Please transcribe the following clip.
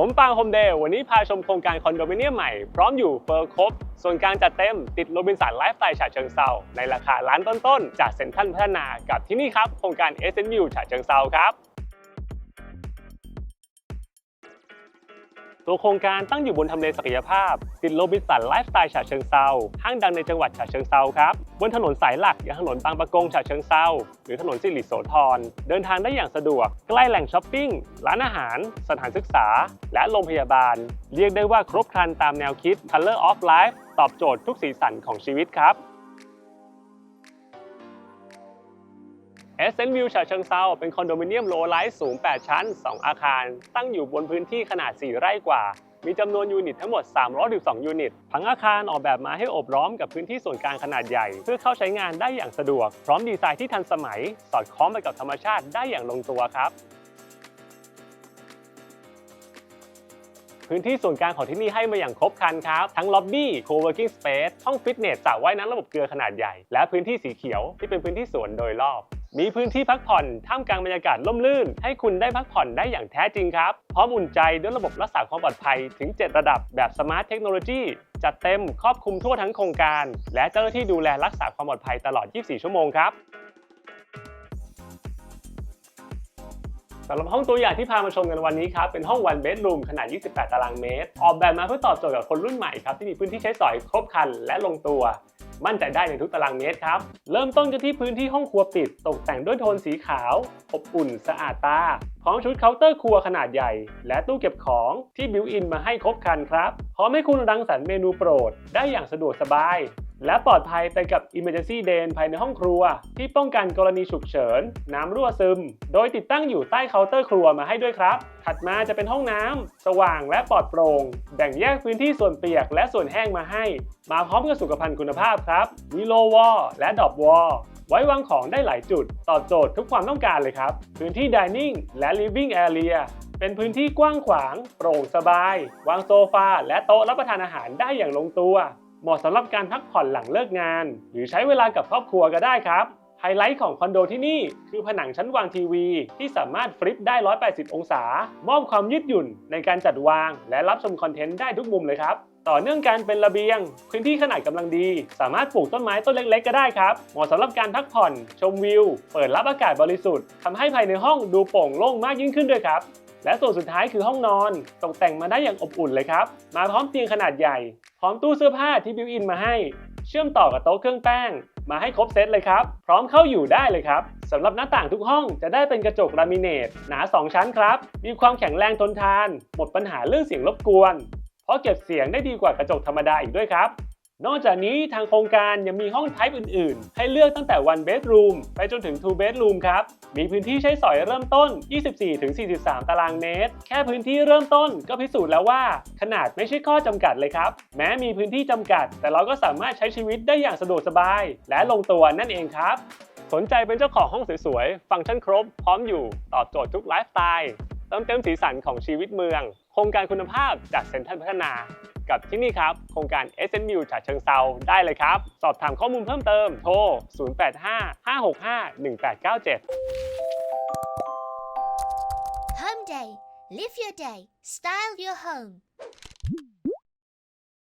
ผมปางโฮมเดย์วันนี้พาชมโครงการคอนโดมิเนียมใหม่ พร้อมอยู่เฟอร์ครบ ส่วนการจัดเต็มติดโรบินสันไลฟ์สไตล์ฉะเชิงเซาในราคาล้านต้นๆ จากเซ็นทรัลพัฒนากับที่นี่ครับ โครงการ s n u ฉะเชิงเซาครับ ตัวโครงการตั้งอยู่บนทำเลศักยภาพ ติดโรบินสันไลฟ์สไตล์ฉะเชิงเซาห้างดังในจังหวัดฉะเชิงเซาครับ บนถนนสายหลักอย่างถนนบางประกงฉะเชิงเซาหรือถนนสิริโสธรเดินทางได้อย่างสะดวก ใกล้แหล่งช้อปปิ้ง ร้านอาหาร สถานศึกษา และโรงพยาบาล เรียกได้ว่าครบครันตามแนวคิด Color of Life ตอบโจทย์ทุกสีสันของชีวิตครับ e s c e n t View ฉะเชิงเซาเป็นคอนโดมิเนียมโลไลท์สูง 8 ชั้น 2 อาคาร ตั้งอยู่บนพื้นที่ขนาด 4 ไร่กว่า มีจำนวนยูนิตทั้งหมด 312 ยูนิตทั้งอาคารออกแบบมาให้อบล้อมกับพื้นที่ส่วนกลางขนาดใหญ่ เพื่อเข้าใช้งานได้อย่างสะดวก พร้อมดีไซน์ที่ทันสมัย สอดคล้องไปกับธรรมชาติได้อย่างลงตัวครับพื้นที่ส่วนกลางของที่นี่ให้มาอย่างครบครันครับ ทั้งล็อบบี้ co-working space ห้องฟิตเนสสระว่ายน้ำระบบเกลือขนาดใหญ่ และพื้นที่สีเขียวที่เป็นพื้นที่สวนโดยรอบ มีพื้นที่พักผ่อนท่ามกลางบรรยากาศร่มรื่น ให้คุณได้พักผ่อนได้อย่างแท้จริงครับ พร้อมอุ่นใจด้วยระบบรักษาความปลอดภัยถึง 7 ระดับแบบสมาร์ทเทคโนโลยีจัดเต็มครอบคลุมทั่วทั้งโครงการ และเจ้าหน้าที่ดูแลรักษาความปลอดภัยตลอด 24 ชั่วโมงครับสำหรับห้องตัวอย่างที่พามาชมกันวันนี้ครับ เป็นห้อง one bedroom ขนาด 28 ตารางเมตร ออกแบบมาเพื่อตอบโจทย์กับคนรุ่นใหม่ครับ ที่มีพื้นที่ใช้สอยครบครันและลงตัว มั่นใจได้ในทุกตารางเมตรครับ เริ่มต้นกันที่พื้นที่ห้องครัวปิด ตกแต่งด้วยโทนสีขาว อบอุ่นสะอาดตา พร้อมชุดเคาน์เตอร์ครัวขนาดใหญ่ และตู้เก็บของที่บิวอินมาให้ครบครันครับ พร้อมให้คุณรังสรรค์เมนูโปรด ได้อย่างสะดวกสบาย และปลอดภัยไปกับ Emergency d a n ภายในห้องครัว ที่ป้องกันกรณีฉุกเฉิน น้ำรั่วซึม โดยติดตั้งอยู่ใต้เคาน์เตอร์ครัวมาให้ด้วยครับ ถัดมาจะเป็นห้องน้ำสว่างและปลอดโปร่งแบ่งแยกพื้นที่ส่วนเปียกและส่วนแห้งมาให้ มาพร้อมกับสุขภัณฑ์คุณภาพครับมีโลวอลและดอบวอลไว้วางของได้หลายจุด ตอบโจทย์ทุกความต้องการเลยครับ พื้นที่ Dining และ Living Area เป็นพื้นที่กว้างขวาง โปร่งสบาย วางโซฟา และโต๊ะรับประทานอาหารได้อย่างลงตัว เหมาะสำหรับการพักผ่อนหลังเลิกงาน หรือใช้เวลากับครอบครัวก็ได้ครับ ไฮไลท์ของคอนโดที่นี่ คือผนังชั้นวางทีวี ที่สามารถฟลิปได้ 180 องศา มอบความยืดหยุ่นในการจัดวาง และรับชมคอนเทนต์ได้ทุกมุมเลยครับต่อเนื่องกันเป็นระเบียง พื้นที่ขนาดกำลังดี สามารถปลูกต้นไม้ต้นเล็กๆ ก็ได้ครับ เหมาะสำหรับการพักผ่อน ชมวิว เปิดรับอากาศบริสุทธิ์ทำให้ภายในห้องดูโปร่งโล่งมากยิ่งขึ้นด้วยครับ และส่วนสุดท้ายคือห้องนอน ตกแต่งมาได้อย่างอบอุ่นเลยครับ มาพร้อมเตียงขนาดใหญ่ พร้อมตู้เสื้อผ้าที่บิวอินมาให้ เชื่อมต่อกับโต๊ะเครื่องแป้ง มาให้ครบเซตเลยครับ พร้อมเข้าอยู่ได้เลยครับสำหรับหน้าต่างทุกห้องจะได้เป็นกระจกลามิเนตหนา 2 ชั้นครับ มีความแข็งแรงทนทาน หมดปัญหาเรื่องเสียงรบกวน เพราะเก็บเสียงได้ดีกว่ากระจกธรรมดาอีกด้วยครับ นอกจากนี้ทางโครงการยังมีห้องไทป์อื่นๆ ให้เลือกตั้งแต่ one bedroom ไปจนถึง two bedroom ครับ มีพื้นที่ใช้สอยเริ่มต้น 24-43 ตารางเมตร แค่พื้นที่เริ่มต้นก็พิสูจน์แล้วว่า ขนาดไม่ใช่ข้อจำกัดเลยครับ แม้มีพื้นที่จำกัด แต่เราก็สามารถใช้ชีวิตได้อย่างสะดวกสบาย และลงตัวนั่นเองครับ สนใจเป็นเจ้าของห้องสวยๆ ฟังก์ชันครบ พร้อมอยู่ ตอบโจทย์ทุกไลฟ์สไตล์ เติมเต็มสีสันของชีวิตเมือง โครงการคุณภาพจากเซ็นทรัลพัฒนา กับที่นี่ครับ โครงการ s n u ฉะเชิงเซาได้เลยครับ สอบถามข้อมูลเพิ่มเติมโทร 085 565 1897 Home Day. Live your day. Style your home.